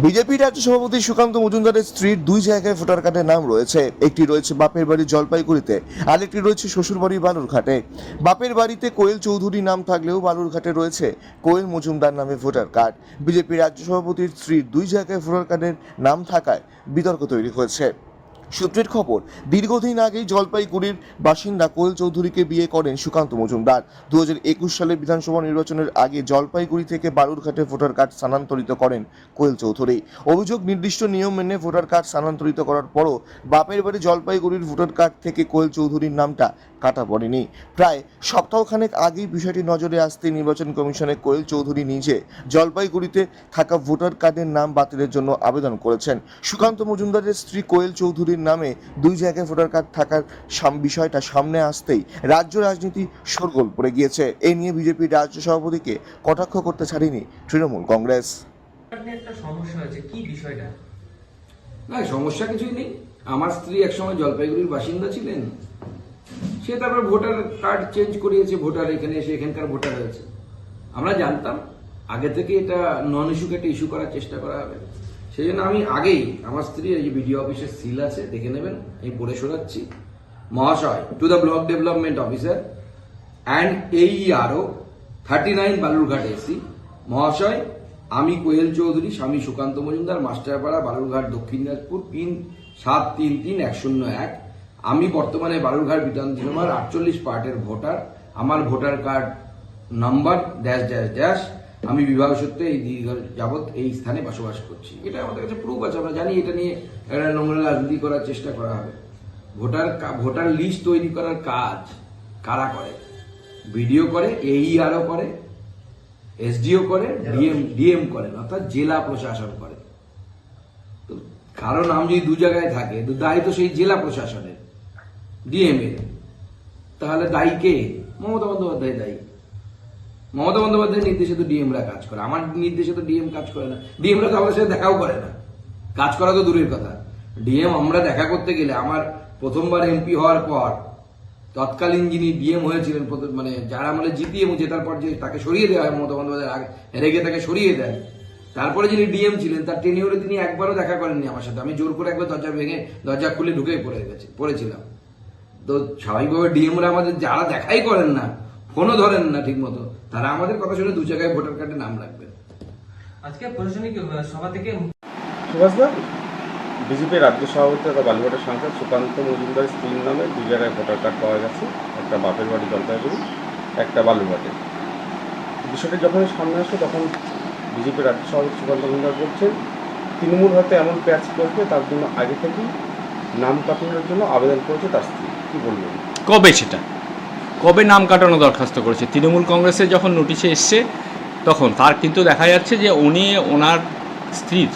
BJP রাজ্য সভাপতি সুকান্ত মজুমদারের স্ত্রীর দুই জায়গায় ভোটার কার্ডের নাম রয়েছে। একটি রয়েছে বাপের বাড়ি জলপাইগুড়িতে, আর একটি রয়েছে শ্বশুরবাড়ি বালুরঘাটে। বাপের বাড়িতে কোয়েল চৌধুরী নাম থাকলেও বালুরঘাটে রয়েছে কোয়েল মজুমদার নামে ভোটার কার্ড। বিজেপি রাজ্য সভাপতির স্ত্রীর দুই জায়গায় ভোটার কার্ডের নাম থাকায় বিতর্ক তৈরি হয়েছে। সূত্রের খবর, দীর্ঘদিন আগেই জলপাইগুড়ির বাসিন্দা কোয়েল চৌধুরীকে বিয়ে করেন সুকান্ত মজুমদার। দু হাজার একুশ সালে বিধানসভা নির্বাচনের আগে জলপাইগুড়ি থেকে বারুরঘাটে ভোটার কার্ড স্থানান্তরিত করেন কোয়েল চৌধুরী। অভিযোগ, নির্দিষ্ট নিয়ম মেনে ভোটার কার্ড স্থানান্তরিত করার পরও বাপের বাড়ি জলপাইগুড়ির ভোটার কার্ড থেকে কোয়েল চৌধুরীর নামটা কাটা পড়েনি প্রায় সপ্তাহখানেক আগেই বিষয়টি নজরে আসতে নির্বাচন কমিশনে কোয়েল চৌধুরী নিজে জলপাইগুড়িতে থাকা ভোটার কার্ডের নাম বাতিলের জন্য আবেদন করেছেন। সুকান্ত মজুমদারের স্ত্রী কোয়েল চৌধুরীর নামে দুই জায়গায় ভোটার কার্ড থাকার সাম- বিষয়টা সামনে আসতেই রাজ্য রাজনীতি শোরগোল পড়ে গিয়েছে। এ নিয়ে বিজেপির রাজ্য সভাপতিকে কটাক্ষ করতে ছাড়েনি তৃণমূল কংগ্রেস। আপনি একটা সমস্যা হয়েছে কি বিষয়টা? না সমস্যা কিছুই নেই। আমার স্ত্রী একসময় জলপাইগুড়ির বাসিন্দা ছিলেন। সে তারপর ভোটার কার্ড চেঞ্জ করিয়েছে, ভোটার এখানে এসে এখানকার ভোটার হয়েছে। আমরা জানতাম, আগে থেকে এটা নন ইস্যুকে একটা ইস্যু করার চেষ্টা করা হবে। সেই জন্য আমি আগেই, আমার স্ত্রী, এই যে বিডিও অফিসের সিল আছে, দেখে নেবেন, আমি পড়ে শোনাচ্ছি। মহাশয় to the block development officer and এই আরও থার্টি নাইন বালুরঘাট এসি মহাশয়, আমি কোয়েল চৌধুরী, স্বামী সুকান্ত মজুমদার, মাস্টারপাড়া, বালুরঘাট, দক্ষিণ দিনাজপুর, পিন সাত তিন তিন এক শূন্য এক। আমি বর্তমানে বালুরঘাট বিধানসভার আটচল্লিশ পার্টের ভোটার। আমার voter card number dash dash dash. আমি বিবাহ সূত্রে এই দীর্ঘ যাবৎ এই স্থানে বসবাস করছি। এটা আমাদের কাছে প্রুফ আছে, আমরা জানি এটা নিয়ে একটা নোংরা রাজনীতি করার চেষ্টা করা হবে। ভোটার ভোটার লিস্ট তৈরি করার কাজ কারা করে? ভিডিও করে এই আরও করে এসডিও করে ডিএম ডিএম করেন অর্থাৎ জেলা প্রশাসন করে। তো কারও নাম যদি দু জায়গায় থাকে, তো দায়ী তো সেই জেলা প্রশাসনের। ডিএম এর তাহলে দায়ী কে? মমতা বন্দ্যোপাধ্যায় দায়ী। মমতা বন্দ্যোপাধ্যায়ের নির্দেশে তো ডিএমরা কাজ করে। আমার নির্দেশে তো ডিএম কাজ করে না। ডিএমরা তো আমাদের সাথে দেখাও করে না। কাজ করা তো দূরের কথা। ডিএম আমরা দেখা করতে গেলে আমার প্রথমবার এমপি হওয়ার পর তৎকালীন যিনি ডিএম হয়েছিলেন মানে যারা আমলে জিতিয়ে এবং জেতার পর যে তাকে সরিয়ে দেওয়া হয়, মমতা বন্দ্যোপাধ্যায় আগে হেরে গিয়ে তাকে সরিয়ে দেয়। তারপরে যিনি ডিএম ছিলেন, তার টেনিওরে তিনি একবারও দেখা করেননি আমার সাথে। আমি জোর করে একবার দরজা ভেঙে দরজা খুলে ঢুকে পড়ে গেছে, পড়েছিলাম। তো স্বাভাবিকভাবে ডিএমরা আমাদের যারা দেখাই করেন না ফোনও ধরেন না ঠিক মতো তারা আমাদের কথা শুনে দু জায়গায় ভোটার কার্ডে নাম রাখবেন। আজকে প্রশাসনিক সভা থেকে সুভাষদা বিজেপি রাজ্য সভাপতি তথা বালুঘাটের সাংসদ সুকান্ত মজুমদার স্ত্রীর নামে দুই জায়গায় ভোটার কার্ড পাওয়া গেছে। একটা বাপের বাড়ি জলপাইগুড়ি একটা বালুঘাটে বিষয়টি যখন সামনে আসে তখন বিজেপি রাজ্য সভাপতি সুকান্ত মজুমদার বলছেন তৃণমূল হয়তো এমন প্যাচ করবে তার জন্য আগে থেকেই নাম কাটানোর জন্য আবেদন করেছে তার স্ত্রী। বলবেন? কবে সেটা? কবে নাম কাটানো দরখাস্ত করেছে? তৃণমূল কংগ্রেসে যখন নোটিশে এসছে, তখন তার কিন্তু দেখা যাচ্ছে যে উনি ওনার স্ত্রীর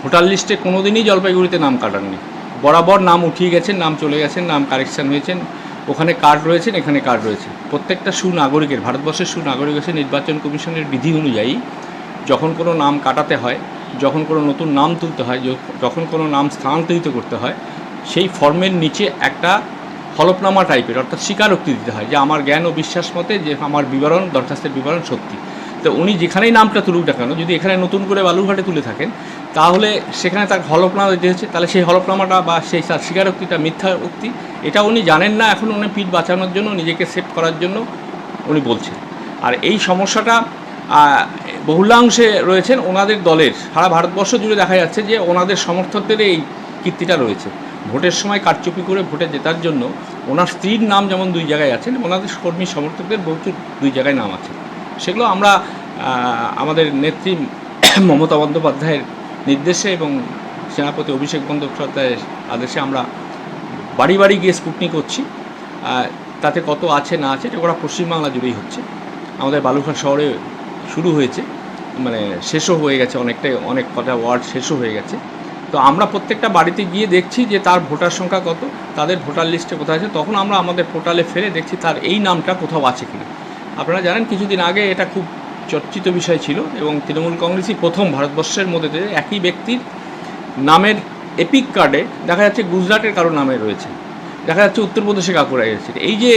ভোটার লিস্টে কোনো দিনই জলপাইগুড়িতে নাম কাটাননি। বরাবর নাম উঠিয়ে গেছেন, নাম চলে গেছেন, নাম কারেকশান হয়েছেন। ওখানে কার্ড রয়েছেন, এখানে কার্ড রয়েছে। প্রত্যেকটা সুনাগরিকের, ভারতবর্ষের সুনাগরিক আছে নির্বাচন কমিশনের বিধি অনুযায়ী যখন কোনো নাম কাটাতে হয়, যখন কোনো নতুন নাম তুলতে হয়, যখন কোনো নাম স্থানান্তরিত করতে হয় সেই ফর্মের নিচে একটা হলফনামা টাইপের অর্থাৎ স্বীকারোক্তি দিতে হয় যে আমার জ্ঞান ও বিশ্বাস মতে যে আমার বিবরণ, দরখাস্তের বিবরণ সত্যি। তো উনি যেখানেই নামটা তুলুক না কেন, যদি এখানে নতুন করে বালুরঘাটে তুলে থাকেন, তাহলে সেখানে তার হলফনামা দিতে হচ্ছে, তাহলে সেই হলফনামাটা বা সেই তার স্বীকারোক্তিটা মিথ্যা উক্তি, এটা উনি জানেন না, এখন উনি পিঠ বাঁচানোর জন্য, নিজেকে সেভ করার জন্য উনি বলছেন। আর এই সমস্যাটা বহুলাংশে রয়েছেন ওনাদের দলের, সারা ভারতবর্ষ জুড়ে দেখা যাচ্ছে যে ওনাদের সমর্থকদের এই কীর্তিটা রয়েছে। ভোটের সময় কারচুপি করে ভোটে জেতার জন্য ওনার স্ত্রীর নাম যেমন দুই জায়গায় আছেন ওনাদের কর্মী সমর্থকদের বহু দুই জায়গায় নাম আছে। সেগুলো আমরা আমাদের নেত্রী মমতা বন্দ্যোপাধ্যায়ের নির্দেশে এবং সেনাপতি অভিষেক বন্দ্যোপাধ্যায়ের আদেশে আমরা বাড়ি বাড়ি গিয়ে স্কুটনি করছি। তাতে কত আছে না আছে এটা গোটা পশ্চিমবাংলা জুড়েই হচ্ছে। আমাদের বালুঘাট শহরে শুরু হয়েছে মানে শেষও হয়ে গেছে, অনেকটাই, অনেক কটা ওয়ার্ড শেষও হয়ে গেছে। তো আমরা প্রত্যেকটা বাড়িতে গিয়ে দেখছি যে তার ভোটার সংখ্যা কত, তাদের ভোটার লিস্টে কোথায় আছে, তখন আমরা আমাদের পোর্টালে ফেলে দেখছি তার এই নামটা কোথাও আছে কিনা। আপনারা জানেন, কিছুদিন আগে এটা খুব চর্চিত বিষয় ছিল এবং তৃণমূল কংগ্রেসই প্রথম ভারতবর্ষের মধ্যে একই ব্যক্তির নামের এপিক কার্ডে দেখা যাচ্ছে গুজরাটের কারও নামে রয়েছে, দেখা যাচ্ছে উত্তরপ্রদেশে কাকুরা গেছে এই যে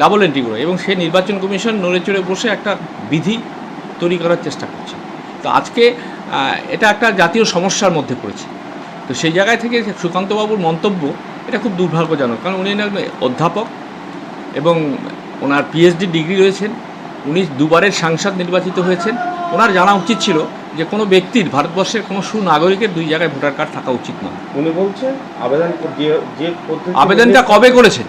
ডাবল এন্ট্রিগুলো এবং সে নির্বাচন কমিশন নড়ে চড়ে বসে একটা বিধি তৈরি করার চেষ্টা করছে। তো আজকে এটা একটা জাতীয় সমস্যার মধ্যে পড়েছে। তো সেই জায়গায় থেকে সুকান্তবাবুর মন্তব্য এটা খুব দুর্ভাগ্যজনক। কারণ উনি অধ্যাপক এবং ওনার পিএইচডি ডিগ্রি রয়েছেন উনি দুবারের সাংসদ নির্বাচিত হয়েছেন। ওনার জানা উচিত ছিল যে কোনো ব্যক্তির ভারতবর্ষের কোনো সুনাগরিকের দুই জায়গায় ভোটার কার্ড থাকা উচিত নয়। উনি বলছেন আবেদন যে আবেদনটা কবে করেছেন?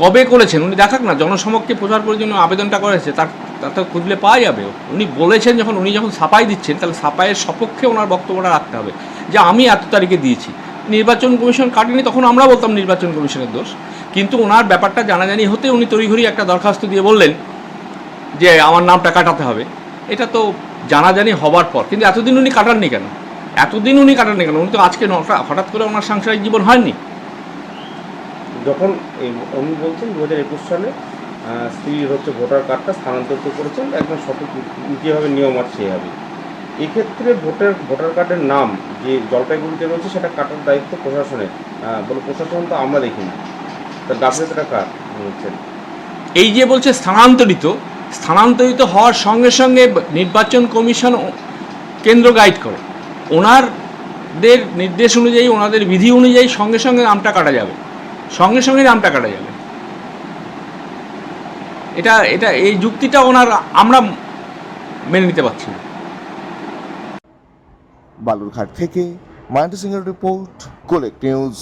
কবে করেছেন? উনি দেখাক না, জনসমক্ষে প্রচার করার জন্য আবেদনটা করেছে তার তো খুঁজলে পাওয়া যাবে। উনি বলেছেন যখন, উনি যখন সাপাই দিচ্ছেন, তাহলে সাপাইয়ের সপক্ষে ওনার বক্তব্যটা রাখতে হবে যে আমি এত তারিখে দিয়েছি। নির্বাচন কমিশন কাটেনি, তখন আমরা বলতাম নির্বাচন কমিশনের দোষ। কিন্তু ওনার ব্যাপারটা জানাজানি হতে উনি তড়িঘড়ি একটা দরখাস্ত দিয়ে বললেন যে আমার নামটা কাটাতে হবে। এটা তো জানাজানি হবার পর, কিন্তু এতদিন উনি কাটাননি কেন? এতদিন উনি কাটাননি কেন? উনি তো আজকে হঠাৎ করে ওনার সাংসারিক জীবন হয়নি। যখন উনি বলছেন দু হাজার একুশ সালে স্ত্রীর হচ্ছে ভোটার কার্ডটা স্থানান্তরিত করেছেন, একদম সঠিক যেভাবে নিয়ম আছে সেভাবে। এক্ষেত্রে ভোটার ভোটার কার্ডের নাম যে জলপাইগুড়িতে রয়েছে সেটা কাটার দায়িত্ব প্রশাসনের বলে প্রশাসন তো আমরা দেখি না তা গাফিলতিটা কার বলছেন? এই যে বলছে স্থানান্তরিত স্থানান্তরিত হওয়ার সঙ্গে সঙ্গে নির্বাচন কমিশন কেন্দ্র গাইড করে। ওনারদের নির্দেশ অনুযায়ী, ওনাদের বিধি অনুযায়ী সঙ্গে সঙ্গে নামটা কাটা যাবে। সঙ্গে সঙ্গে নামটা কাটা যাবে। এটা এটা, এই যুক্তিটা ওনার, আমরা মেনে নিতে পারছি না। বালুরঘাট থেকে মায়ন্ত সিংহের রিপোর্ট কোলেক নিউজ।